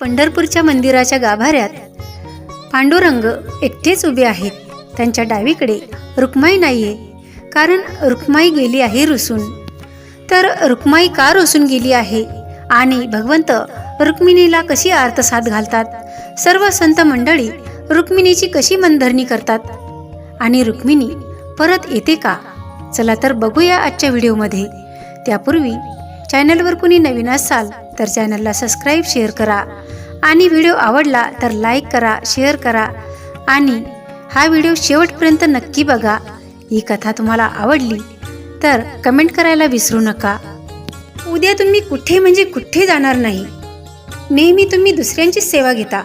पंढरपूरच्या मंदिराच्या गाभाऱ्यात पांडुरंग एकटेच उभे आहेत. त्यांच्या डावीकडे रुक्माई नाहीये कारण रुक्माई गेली आहे रुसून. तर रुक्माई का रुसून गेली आहे? आणि भगवंत रुक्मिणीला कशी आर्तसाद घालतात? सर्व संत मंडळी रुक्मिणीची कशी मनधरणी करतात? आणि रुक्मिणी परत येते का? चला तर बघूया आजच्या व्हिडिओमध्ये. त्यापूर्वी चॅनलवर कुणी नवीन असाल तर चॅनलला सबस्क्राईब शेअर करा. आणि व्हिडिओ आवडला तर लाईक करा शेअर करा आणि हा व्हिडिओ शेवटपर्यंत नक्की बघा. ही कथा तुम्हाला आवडली तर कमेंट करायला विसरू नका. उद्या तुम्ही कुठे म्हणजे कुठे जाणार नाही? नेहमी तुम्ही दुसऱ्यांची सेवा घेता.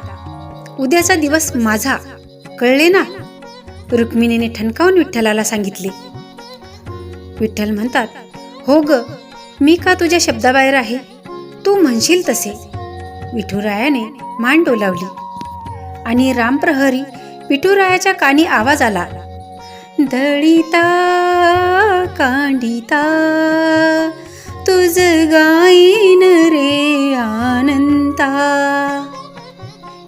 उद्याचा दिवस माझा. कळले ना? रुक्मिणीने ठणकावून विठ्ठलाला सांगितले. विठ्ठल म्हणतात हो ग मी का तुझ्या शब्दाबाहेर आहे? तू म्हणशील तसे. विठुरायाने मान डोलावली. आणि रामप्रहरी विठुरायाच्या कानी आवाज आला. दळिता कांडिता तुझ गाईन रे आनंता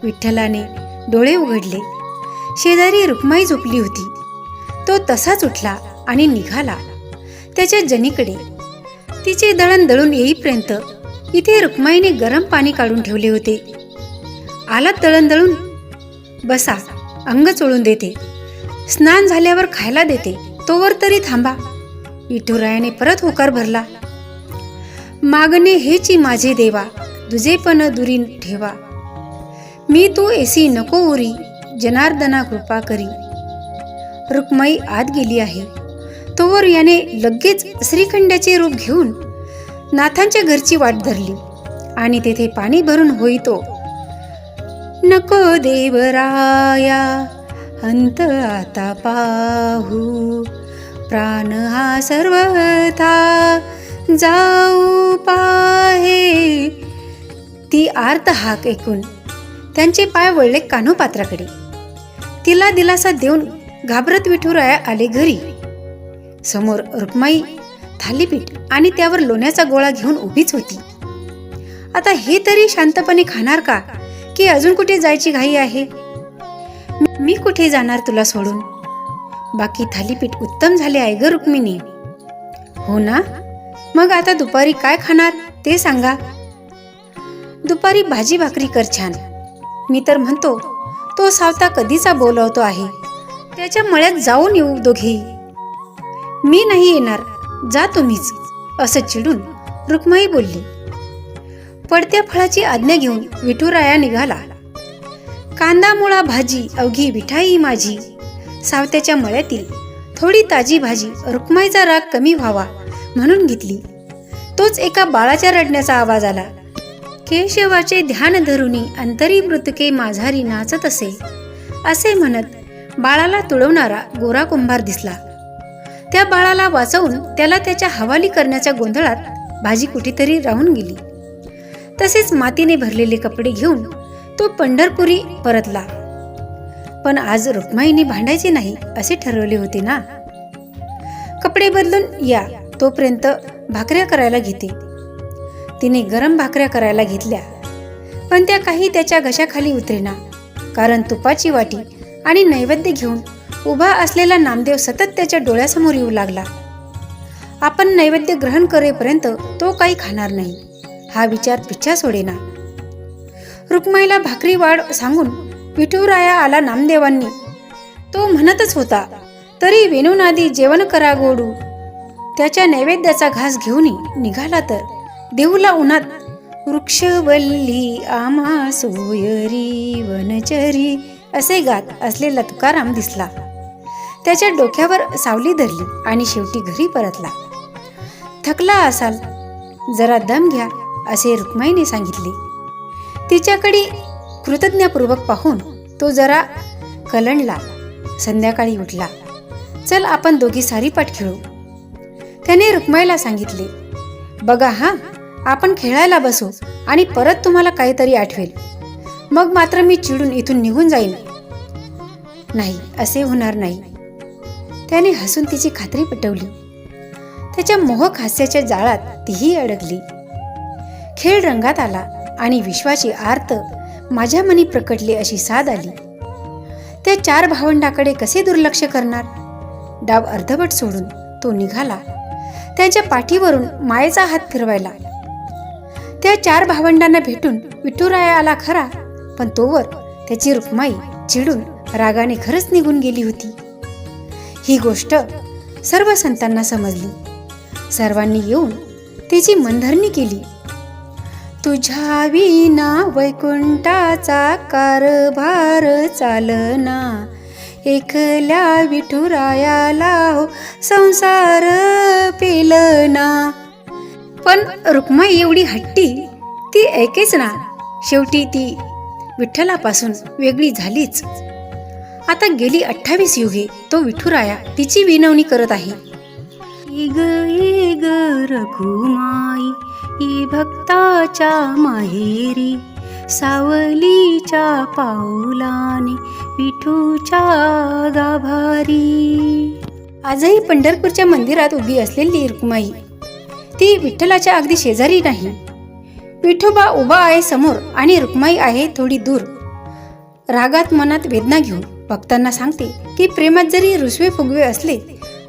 विठ्ठलाने डोळे उघडले. शेजारी रुक्माई झोपली होती. तो तसाच उठला आणि निघाला. त्याच्या जनीकडे तिचे दळण दळून येईपर्यंत इथे रुक्माईने गरम पाणी काढून ठेवले होते. आलात दळण दळून बसा अंग चोळून देते. स्नान झाल्यावर खायला देते. तोवर तरी थांबा. विठुरायाने परत होकार भरला. मागणे हेची माझे देवा दुजेपण दुरी ठेवा. मी तू एसी नको उरी जनार्दना कृपा करी. रुक्माई आत गेली आहे. तोवर याने लगेच श्रीखंडाचे रूप घेऊन नाथांच्या घरची वाट धरली आणि तेथे पाणी भरून होईतो. नको देवराया अंत आता पाहू. प्राण हा सर्वथा जाऊ पाहे. ती आर्त हाक ऐकून त्यांचे पाय वळले कान्होपात्राकडे. तिला दिलासा देऊन घाबरत विठुराया आले घरी. समोर रुक्माई थालीपीठ आणि त्यावर लोण्याचा गोळा घेऊन उभीच होती. आता हे तरी शांतपणे खाणार का? की अजून कुठे जायची घाई आहे? मी- कुठे जाणार तुला सोडून? बाकी थालीपीठ उत्तम झाले आहे ग रुक्मिणी. हो ना? मग आता दुपारी काय खाणार ते सांगा. दुपारी भाजी भाकरी कर छान. मी तर म्हणतो तो सावता कधीचा बोलवतो आहे? त्याच्या मळ्यात जाऊन येऊ दोघेही मी नाही येणार. जा तुम्हीच असं चिडून रुक्माई बोलली. पडत्या फळाची आज्ञा घेऊन विठुराया निघाला. कांदा मुळा भाजी अवघी विठाई माझी. सावत्याच्या मळ्यातील थोडी ताजी भाजी रुक्माईचा राग कमी व्हावा म्हणून घेतली. तोच एका बाळाच्या रडण्याचा आवाज आला. केशवाचे ध्यान धरुनी अंतरी मृतके माझारी नाचत असे असे म्हणत बाळाला तुळवणारा गोरा कुंभार दिसला. त्या बाळाला वाचवून त्याला त्याच्या हवाली करण्याच्या गोंधळात भाजी कुठेतरी राहून गेली. तसेच मातीने भरलेले कपडे घेऊन तो पंढरपुरी परतला. पण आज रुक्माईने भांडायचे नाही असे ठरवले होते ना? कपडे बदलून या तोपर्यंत भाकऱ्या करायला घेते. तिने गरम भाकऱ्या करायला घेतल्या. पण त्या काही त्याच्या घशाखाली उतरेना. कारण तुपाची वाटी आणि नैवेद्य घेऊन उभा असलेला नामदेव सतत त्याच्या डोळ्यासमोर येऊ लागला. आपण नैवेद्य ग्रहण करेपर्यंत तो काही खाणार नाही. हा विचार पिच्छा सोडेना. रुक्माईला भाकरी वाढ सांगून विठुराया आला नामदेवांनी. तो म्हणतच होता तरी वेणूनादी जेवण करा गोडू. त्याच्या नैवेद्याचा घास घेऊन निघाला तर देऊला उन्हात वृक्षवल्ली आम्हा सोयरी वनचरी असे गात असलेला तुकाराम दिसला. त्याच्या डोक्यावर सावली धरली आणि शेवटी घरी परतला. थकला असाल जरा दम घ्या असे रुक्माईने सांगितले. तिच्याकडे कृतज्ञपूर्वक पाहून तो जरा कलंडला. संध्याकाळी उठला. चल आपण दोघी सारीपाठ खेळू. त्याने रुक्माईला सांगितले बघा हा आपण खेळायला बसू आणि परत तुम्हाला काहीतरी आठवेल. मग मात्र मी चिडून इथून निघून जाईन. नाही असे होणार नाही. त्याने हसून तिची खात्री पटवली. त्याच्या मोहक हास्याच्या जाळात तीही अडकली. खेळ रंगात आला आणि विश्वाची आर्त माझ्या मनी प्रकटली अशी साद आली. त्या चार भावंडाकडे कसे दुर्लक्ष करणार? डाव अर्धवट सोडून तो निघाला. त्याच्या पाठीवरून मायेचा हात फिरवायला. त्या चार भावंडांना भेटून विठुराया आला खरा पण तोवर त्याची रुक्माई चिडून रागाने खरंच निघून गेली होती. ही गोष्ट सर्व संतांना समजली. सर्वांनी येऊन तिची मनधरणी केली. तुझ्या विना वैकुंठाचा कारभार चालना. एकल्या विठुरायाला हो संसार पेलना. पण रुक्माई एवढी हट्टी ती ऐकेच ना. शेवटी ती विठ्ठलापासून वेगळी झालीच. आता गेली अठ्ठावीस युगे. तो विठुराया तिची विनवणी करत आहे. इग इग रघुमाई ई भक्ताच्या माहेरी सावलीच्या पाऊलाने विठूच्या गाभारी. आजही पंढरपूरच्या मंदिरात उभी असलेली रुक्माई ती विठ्ठलाच्या अगदी शेजारी नाही. विठोबा उभा आहे समोर आणि रुक्माई आहे थोडी दूर. रागात मनात वेदना घेऊन. भक्तांना सांगते की प्रेमात जरी रुसवे फुगवे असले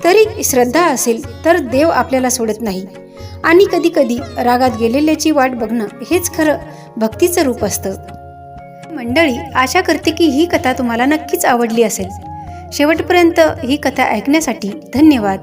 तरी श्रद्धा असेल तर देव आपल्याला सोडत नाही. आणि कधी कधी रागात गेलेल्याची वाट बघणं हेच खरं भक्तीचं रूप असतं. मंडळी आशा करते की ही कथा तुम्हाला नक्कीच आवडली असेल. शेवटपर्यंत ही कथा ऐकण्यासाठी धन्यवाद.